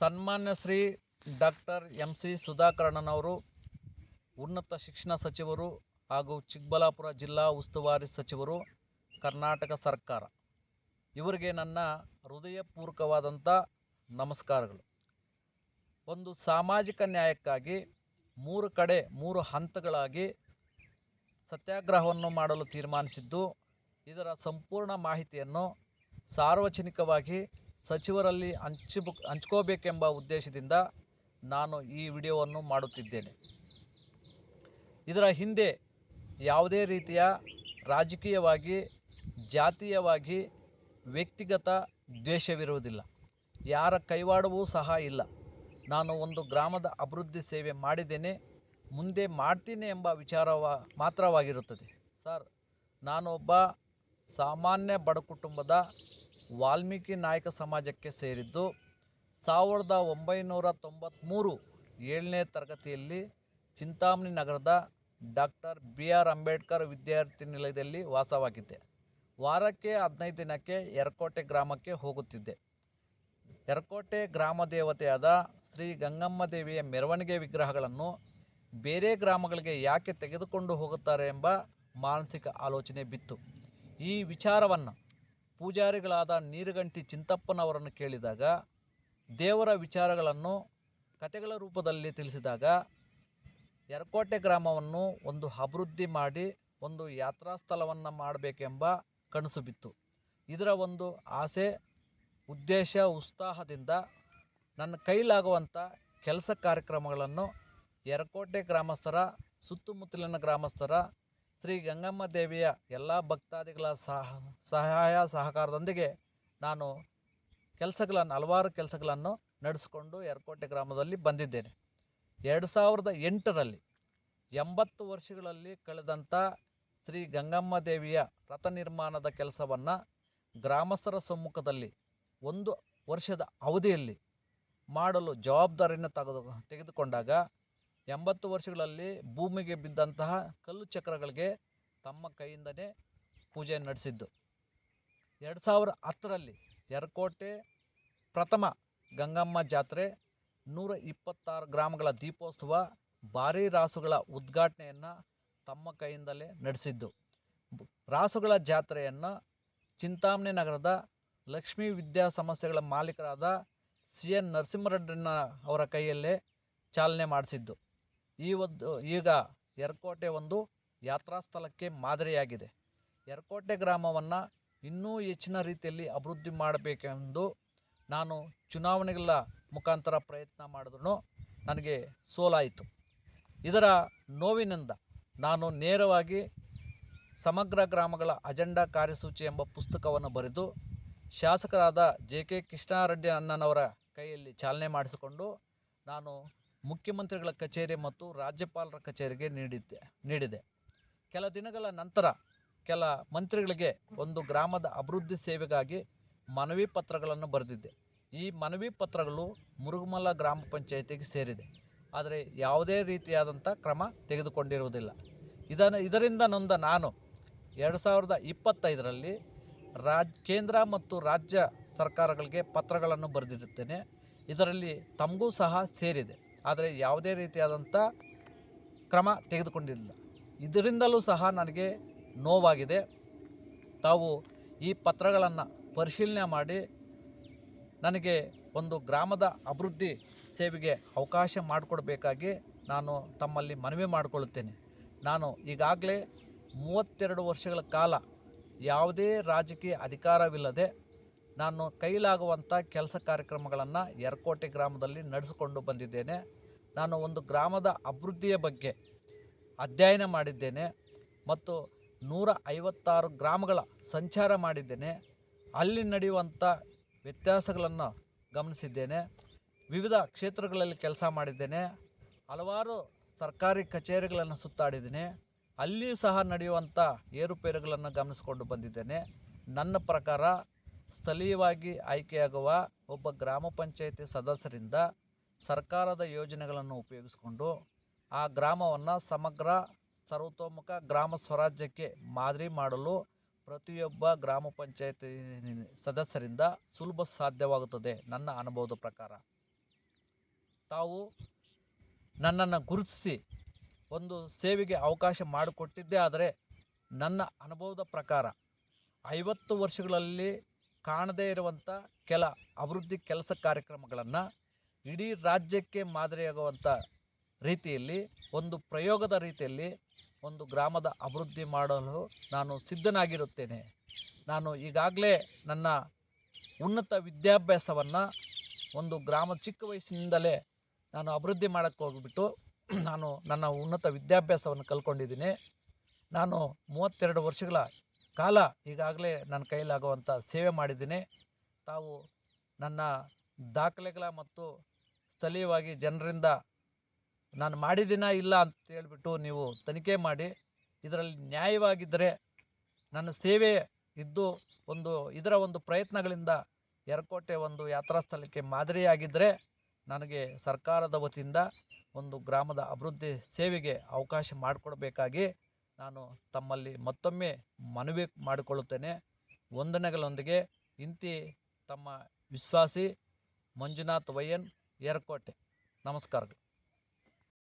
ಸನ್ಮಾನ್ಯ Shri doctor M C ಸುಧಾಕರ್ಣನವರು ಉನ್ನತ ಶಿಕ್ಷಣ ಸಚಿವರು ಹಾಗೂ ಚಿಕ್ಕಬಳ್ಳಾಪುರ ಜಿಲ್ಲಾ ಉಸ್ತುವಾರಿ ಸಚಿವರು, ಕರ್ನಾಟಕ ಸರ್ಕಾರ. ಇವರಿಗೆ ನನ್ನ ಹೃದಯಪೂರ್ವಕವಾದಂಥ ನಮಸ್ಕಾರಗಳು. ಒಂದು ಸಾಮಾಜಿಕ ನ್ಯಾಯಕ್ಕಾಗಿ ಮೂರು ಕಡೆ ಮೂರು ಹಂತಗಳಾಗಿ ಸತ್ಯಾಗ್ರಹವನ್ನು ಮಾಡಲು ತೀರ್ಮಾನಿಸಿದ್ದು, ಇದರ ಸಂಪೂರ್ಣ ಮಾಹಿತಿಯನ್ನು ಸಾರ್ವಜನಿಕವಾಗಿ ಸಚಿವರಲ್ಲಿ ಹಂಚಬ ಹಂಚ್ಕೋಬೇಕೆಂಬ ಉದ್ದೇಶದಿಂದ ನಾನು ಈ ವಿಡಿಯೋವನ್ನು ಮಾಡುತ್ತಿದ್ದೇನೆ. ಇದರ ಹಿಂದೆ ಯಾವುದೇ ರೀತಿಯ ರಾಜಕೀಯವಾಗಿ, ಜಾತೀಯವಾಗಿ ವ್ಯಕ್ತಿಗತ ದ್ವೇಷವಿರುವುದಿಲ್ಲ. ಯಾರ ಕೈವಾಡವೂ ಸಹ ಇಲ್ಲ. ನಾನು ಒಂದು ಗ್ರಾಮದ ಅಭಿವೃದ್ಧಿ ಸೇವೆ ಮಾಡಿದ್ದೇನೆ, ಮುಂದೆ ಮಾಡ್ತೀನಿ ಎಂಬ ವಿಚಾರವ, ಮಾತ್ರವಾಗಿರುತ್ತದೆ. ಸರ್, ನಾನೊಬ್ಬ ಸಾಮಾನ್ಯ ಬಡ ಕುಟುಂಬದ ವಾಲ್ಮೀಕಿ ನಾಯಕ ಸಮಾಜಕ್ಕೆ ಸೇರಿದ್ದು ಸಾವಿರದ ಒಂಬೈನೂರ ತೊಂಬತ್ತ್ಮೂರು ಏಳನೇ ತರಗತಿಯಲ್ಲಿ ಚಿಂತಾಮಣಿ ನಗರದ ಡಾಕ್ಟರ್ ಬಿ ಆರ್ ಅಂಬೇಡ್ಕರ್ ವಿದ್ಯಾರ್ಥಿ ನಿಲಯದಲ್ಲಿ ವಾಸವಾಗಿದ್ದೆ. ವಾರಕ್ಕೆ ಹದಿನೈದು ದಿನಕ್ಕೆ ಯರಕೋಟೆ ಗ್ರಾಮಕ್ಕೆ ಹೋಗುತ್ತಿದ್ದೆ. ಯರಕೋಟೆ ಗ್ರಾಮ ದೇವತೆಯಾದ ಶ್ರೀ ಗಂಗಮ್ಮ ದೇವಿಯ ಮೆರವಣಿಗೆ ವಿಗ್ರಹಗಳನ್ನು ಬೇರೆ ಗ್ರಾಮಗಳಿಗೆ ಯಾಕೆ ತೆಗೆದುಕೊಂಡು ಹೋಗುತ್ತಾರೆ ಎಂಬ ಮಾನಸಿಕ ಆಲೋಚನೆ ಬಿತ್ತು. ಈ ವಿಚಾರವನ್ನು ಪೂಜಾರಿಗಳಾದ ನೀರುಗಂಟಿ ಚಿಂತಪ್ಪನವರನ್ನು ಕೇಳಿದಾಗ, ದೇವರ ವಿಚಾರಗಳನ್ನು ಕತೆಗಳ ರೂಪದಲ್ಲಿ ತಿಳಿಸಿದಾಗ, ಯರಕೋಟೆ ಗ್ರಾಮವನ್ನು ಒಂದು ಅಭಿವೃದ್ಧಿ ಮಾಡಿ ಒಂದು ಯಾತ್ರಾ ಸ್ಥಳವನ್ನು ಮಾಡಬೇಕೆಂಬ ಕನಸು ಬಿತ್ತು. ಇದರ ಒಂದು ಆಸೆ, ಉದ್ದೇಶ, ಉತ್ಸಾಹದಿಂದ ನನ್ನ ಕೈಲಾಗುವಂಥ ಕೆಲಸ ಕಾರ್ಯಕ್ರಮಗಳನ್ನು ಯರಕೋಟೆ ಗ್ರಾಮಸ್ಥರ, ಸುತ್ತಮುತ್ತಲಿನ ಗ್ರಾಮಸ್ಥರ ಶ್ರೀ ಗಂಗಮ್ಮ ದೇವಿಯ ಎಲ್ಲ ಭಕ್ತಾದಿಗಳ ಸಹ, ಸಹಾಯ ಸಹಕಾರದೊಂದಿಗೆ ನಾನು ಕೆಲಸಗಳನ್ನು, ಹಲವಾರು ಕೆಲಸಗಳನ್ನು ನಡೆಸಿಕೊಂಡು ಯರ್ಕೋಟೆ ಗ್ರಾಮದಲ್ಲಿ ಬಂದಿದ್ದೇನೆ. ಎರಡು ಸಾವಿರದ ಎಂಟರಲ್ಲಿ ಎಂಬತ್ತು ವರ್ಷಗಳಲ್ಲಿ ಕಳೆದಂಥ ಶ್ರೀ ಗಂಗಮ್ಮ ದೇವಿಯ ರಥ ನಿರ್ಮಾಣದ ಕೆಲಸವನ್ನು ಗ್ರಾಮಸ್ಥರ ಸಮ್ಮುಖದಲ್ಲಿ ಒಂದು ವರ್ಷದ ಅವಧಿಯಲ್ಲಿ ಮಾಡಲು ಜವಾಬ್ದಾರಿಯನ್ನು ತೆಗೆದು, ತೆಗೆದುಕೊಂಡಾಗ ಎಂಬತ್ತು ವರ್ಷಗಳಲ್ಲಿ ಭೂಮಿಗೆ ಬಿದ್ದಂತಹ ಕಲ್ಲು ಚಕ್ರಗಳಿಗೆ ತಮ್ಮ ಕೈಯಿಂದಲೇ ಪೂಜೆ ನಡೆಸಿದ್ದು. ಎರಡು ಸಾವಿರ ಹತ್ತರಲ್ಲಿ ಯರಕೋಟೆ ಪ್ರಥಮ ಗಂಗಮ್ಮ ಜಾತ್ರೆ ನೂರ ಇಪ್ಪತ್ತಾರು ಗ್ರಾಮಗಳ ದೀಪೋತ್ಸವ ಭಾರೀ ರಾಸುಗಳ ಉದ್ಘಾಟನೆಯನ್ನು ತಮ್ಮ ಕೈಯಿಂದಲೇ ನಡೆಸಿದ್ದು. ರಾಸುಗಳ ಜಾತ್ರೆಯನ್ನು ಚಿಂತಾಮಣಿ ನಗರದ ಲಕ್ಷ್ಮೀ ವಿದ್ಯಾ ಸಂಸ್ಥೆಗಳ ಮಾಲೀಕರಾದ ಸಿ ಎನ್ ನರಸಿಂಹರೆಡ್ಡಿನ ಅವರ ಕೈಯಲ್ಲೇ ಚಾಲನೆ ಮಾಡಿಸಿದ್ದು. ಈ ಒಂದು, ಈಗ ಯರಕೋಟೆ ಒಂದು ಯಾತ್ರಾ ಸ್ಥಳಕ್ಕೆ ಮಾದರಿಯಾಗಿದೆ. ಯರಕೋಟೆ ಗ್ರಾಮವನ್ನು ಇನ್ನೂ ಹೆಚ್ಚಿನ ರೀತಿಯಲ್ಲಿ ಅಭಿವೃದ್ಧಿ ಮಾಡಬೇಕೆಂದು ನಾನು ಚುನಾವಣೆಗಳ ಮುಖಾಂತರ ಪ್ರಯತ್ನ ಮಾಡಿದ್ರು ನನಗೆ ಸೋಲಾಯಿತು. ಇದರ ನೋವಿನಿಂದ ನಾನು ನೇರವಾಗಿ ಸಮಗ್ರ ಗ್ರಾಮಗಳ ಅಜೆಂಡಾ ಕಾರ್ಯಸೂಚಿ ಎಂಬ ಪುಸ್ತಕವನ್ನು ಬರೆದು ಶಾಸಕರಾದ ಜೆ ಕೆ ಕೃಷ್ಣಾರೆಡ್ಡಿ ಅಣ್ಣನವರ ಕೈಯಲ್ಲಿ ಚಾಲನೆ ಮಾಡಿಸಿಕೊಂಡು ನಾನು ಮುಖ್ಯಮಂತ್ರಿಗಳ ಕಚೇರಿ ಮತ್ತು ರಾಜ್ಯಪಾಲರ ಕಚೇರಿಗೆ ನೀಡಿದ್ದೆ, ನೀಡಿದೆ. ಕೆಲ ದಿನಗಳ ನಂತರ ಕೆಲ ಮಂತ್ರಿಗಳಿಗೆ ಒಂದು ಗ್ರಾಮದ ಅಭಿವೃದ್ಧಿ ಸೇವೆಗಾಗಿ ಮನವಿ ಪತ್ರಗಳನ್ನು ಬರೆದಿದ್ದೆ. ಈ ಮನವಿ ಪತ್ರಗಳು ಮುರುಗಮಲ ಗ್ರಾಮ ಪಂಚಾಯಿತಿಗೆ ಸೇರಿದೆ. ಆದರೆ ಯಾವುದೇ ರೀತಿಯಾದಂಥ ಕ್ರಮ ತೆಗೆದುಕೊಂಡಿರುವುದಿಲ್ಲ. ಇದನ್ನು, ಇದರಿಂದ ನೊಂದ ನಾನು ಎರಡು ಸಾವಿರದ ಇಪ್ಪತ್ತೈದರಲ್ಲಿ ರಾಜ್, ಕೇಂದ್ರ ಮತ್ತು ರಾಜ್ಯ ಸರ್ಕಾರಗಳಿಗೆ ಪತ್ರಗಳನ್ನು ಬರೆದಿರುತ್ತೇನೆ. ಇದರಲ್ಲಿ ತಮಗೂ ಸಹ ಸೇರಿದೆ. ಆದರೆ ಯಾವುದೇ ರೀತಿಯಾದಂಥ ಕ್ರಮ ತೆಗೆದುಕೊಂಡಿಲ್ಲ. ಇದರಿಂದಲೂ ಸಹ ನನಗೆ ನೋವಾಗಿದೆ. ತಾವು ಈ ಪತ್ರಗಳನ್ನು ಪರಿಶೀಲನೆ ಮಾಡಿ ನನಗೆ ಒಂದು ಗ್ರಾಮದ ಅಭಿವೃದ್ಧಿ ಸೇವೆಗೆ ಅವಕಾಶ ಮಾಡಿಕೊಡ್ಬೇಕಾಗಿ ನಾನು ತಮ್ಮಲ್ಲಿ ಮನವಿ ಮಾಡಿಕೊಳ್ಳುತ್ತೇನೆ. ನಾನು ಈಗಾಗಲೇ ಮೂವತ್ತೆರಡು ವರ್ಷಗಳ ಕಾಲ ಯಾವುದೇ ರಾಜಕೀಯ ಅಧಿಕಾರವಿಲ್ಲದೆ ನಾನು ಕೈಲಾಗುವಂಥ ಕೆಲಸ ಕಾರ್ಯಕ್ರಮಗಳನ್ನು ಯರಕೋಟೆ ಗ್ರಾಮದಲ್ಲಿ ನಡೆಸಿಕೊಂಡು ಬಂದಿದ್ದೇನೆ. ನಾನು ಒಂದು ಗ್ರಾಮದ ಅಭಿವೃದ್ಧಿಯ ಬಗ್ಗೆ ಅಧ್ಯಯನ ಮಾಡಿದ್ದೇನೆ ಮತ್ತು ನೂರ ಐವತ್ತಾರು ಗ್ರಾಮಗಳ ಸಂಚಾರ ಮಾಡಿದ್ದೇನೆ. ಅಲ್ಲಿ ನಡೆಯುವಂಥ ವ್ಯತ್ಯಾಸಗಳನ್ನು ಗಮನಿಸಿದ್ದೇನೆ. ವಿವಿಧ ಕ್ಷೇತ್ರಗಳಲ್ಲಿ ಕೆಲಸ ಮಾಡಿದ್ದೇನೆ. ಹಲವಾರು ಸರ್ಕಾರಿ ಕಚೇರಿಗಳನ್ನು ಸುತ್ತಾಡಿದ್ದೇನೆ. ಅಲ್ಲಿಯೂ ಸಹ ನಡೆಯುವಂಥ ಏರುಪೇರುಗಳನ್ನು ಗಮನಿಸಿಕೊಂಡು ಬಂದಿದ್ದೇನೆ. ನನ್ನ ಪ್ರಕಾರ ಸ್ಥಳೀಯವಾಗಿ ಆಯ್ಕೆಯಾಗುವ ಒಬ್ಬ ಗ್ರಾಮ ಪಂಚಾಯಿತಿ ಸದಸ್ಯರಿಂದ ಸರ್ಕಾರದ ಯೋಜನೆಗಳನ್ನು ಉಪಯೋಗಿಸಿಕೊಂಡು ಆ ಗ್ರಾಮವನ್ನು ಸಮಗ್ರ ಸರ್ವತೋಮುಖ ಗ್ರಾಮ ಸ್ವರಾಜ್ಯಕ್ಕೆ ಮಾದರಿ ಮಾಡಲು ಪ್ರತಿಯೊಬ್ಬ ಗ್ರಾಮ ಪಂಚಾಯಿತಿ ಸದಸ್ಯರಿಂದ ಸುಲಭ ಸಾಧ್ಯವಾಗುತ್ತದೆ ನನ್ನ ಅನುಭವದ ಪ್ರಕಾರ. ತಾವು ನನ್ನನ್ನು ಗುರುತಿಸಿ ಒಂದು ಸೇವೆಗೆ ಅವಕಾಶ ಮಾಡಿಕೊಟ್ಟಿದ್ದೇ ಆದರೆ ನನ್ನ ಅನುಭವದ ಪ್ರಕಾರ ಐವತ್ತು ವರ್ಷಗಳಲ್ಲಿ ಕಾಣದೇ ಇರುವಂಥ ಕೆಲ ಅಭಿವೃದ್ಧಿ ಕೆಲಸ ಕಾರ್ಯಕ್ರಮಗಳನ್ನು ಇಡೀ ರಾಜ್ಯಕ್ಕೆ ಮಾದರಿಯಾಗುವಂಥ ರೀತಿಯಲ್ಲಿ, ಒಂದು ಪ್ರಯೋಗದ ರೀತಿಯಲ್ಲಿ ಒಂದು ಗ್ರಾಮದ ಅಭಿವೃದ್ಧಿ ಮಾಡಲು ನಾನು ಸಿದ್ಧನಾಗಿರುತ್ತೇನೆ. ನಾನು ಈಗಾಗಲೇ ನನ್ನ ಉನ್ನತ ವಿದ್ಯಾಭ್ಯಾಸವನ್ನು ಒಂದು ಗ್ರಾಮ ಚಿಕ್ಕ ವಯಸ್ಸಿನಿಂದಲೇ ನಾನು ಅಭಿವೃದ್ಧಿ ಮಾಡೋಕ್ಕೆ ಹೋಗಿಬಿಟ್ಟು ನಾನು ನನ್ನ ಉನ್ನತ ವಿದ್ಯಾಭ್ಯಾಸವನ್ನು ಕಲ್ತ್ಕೊಂಡಿದ್ದೀನಿ. ನಾನು ಮೂವತ್ತೆರಡು ವರ್ಷಗಳ ಕಾಲ ಈಗಾಗಲೇ ನನ್ನ ಕೈಲಾಗುವಂಥ ಸೇವೆ ಮಾಡಿದ್ದೀನಿ. ತಾವು ನನ್ನ ದಾಖಲೆಗಳ ಮತ್ತು ಸ್ಥಳೀಯವಾಗಿ ಜನರಿಂದ ನಾನು ಮಾಡಿದ್ದೀನ ಇಲ್ಲ ಅಂತ ಹೇಳಿಬಿಟ್ಟು ನೀವು ತನಿಖೆ ಮಾಡಿ, ಇದರಲ್ಲಿ ನ್ಯಾಯವಾಗಿದ್ದರೆ ನನ್ನ ಸೇವೆ ಇದ್ದು ಒಂದು, ಇದರ ಒಂದು ಪ್ರಯತ್ನಗಳಿಂದ ಎರಕೋಟೆ ಒಂದು ಯಾತ್ರಾ ಸ್ಥಳಕ್ಕೆ ಮಾದರಿಯಾಗಿದ್ದರೆ ನನಗೆ ಸರ್ಕಾರದ ವತಿಯಿಂದ ಒಂದು ಗ್ರಾಮದ ಅಭಿವೃದ್ಧಿ ಸೇವೆಗೆ ಅವಕಾಶ ಮಾಡಿಕೊಡ್ಬೇಕಾಗಿ ನಾನು ತಮ್ಮಲ್ಲಿ ಮತ್ತೊಮ್ಮೆ ಮನವಿ ಮಾಡಿಕೊಳ್ಳುತ್ತೇನೆ. ವಂದನೆಗಳೊಂದಿಗೆ ಇಂತಿ ತಮ್ಮ ವಿಶ್ವಾಸಿ ಮಂಜುನಾಥ್ ವೈಎನ್ ಯರಕೋಟೆ ನಮಸ್ಕಾರಗಳು.